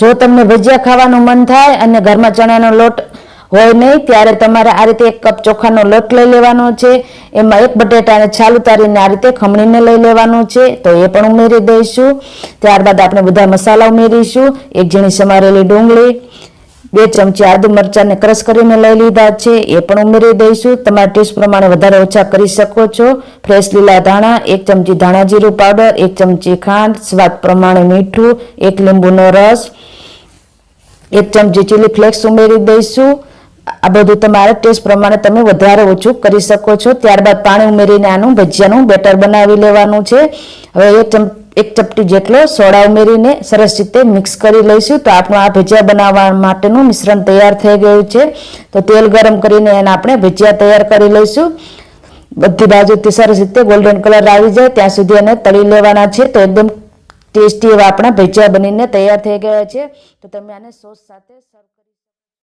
જો તમને ભજીયા ખાવાનું મન થાય અને ઘરમાં ચણાનો લોટ હોય નહીં, ત્યારે તમારે આ રીતે એક કપ ચોખાનો લોટ લઈ લેવાનો છે. એમાં એક બટેટાને છાલ ઉતારીને આ રીતે ખમણીને લઈ લેવાનું છે. તો એ પણ ઉમેરી દઈશું. ત્યારબાદ આપણે બધા મસાલા ઉમેરીશું. એક ઝીણી સમારેલી ડુંગળી, બે ચમચી આદુ મરચાંને ક્રશ કરીને લઈ લીધા છે. એ પણ ઉમેરી દઈશું. તમારા ટેસ્ટ પ્રમાણે વધારે ઓછા કરી શકો છો. ફ્રેશ લીલા ધાણા, એક ચમચી ધાણા જીરું પાવડર, એક ચમચી ખાંડ, સ્વાદ પ્રમાણે મીઠું, એક લીંબુનો રસ એક ચમચી ચીલી ફ્લેક્સ ઉમેરી દઈશું. આ બધું તમારા ટેસ્ટ પ્રમાણે તમે વધારે ઓછું કરી શકો છો. ત્યારબાદ પાણી ઉમેરીને આનું ભજીયાનું બેટર બનાવી લેવાનું છે. હવે એક એક ચપટી જેટલો સોડા ઉમેરીને સરસ રીતે મિક્સ કરી લઈશું. તો આપણું આ ભજીયા બનાવવા માટેનું મિશ્રણ તૈયાર થઈ ગયું છે. તો તેલ ગરમ કરીને એને આપણે ભજીયા તૈયાર કરી લઈશું. બધી બાજુથી સરસ રીતે ગોલ્ડન કલર આવી જાય. ત્યાં સુધી એને તળી લેવાના છે. તો એકદમ ટેસ્ટી એવા આપણા ભજીયા બનીને તૈયાર થઈ ગયા છે. તો તમે આને સોસ સાથે સર્વ કરી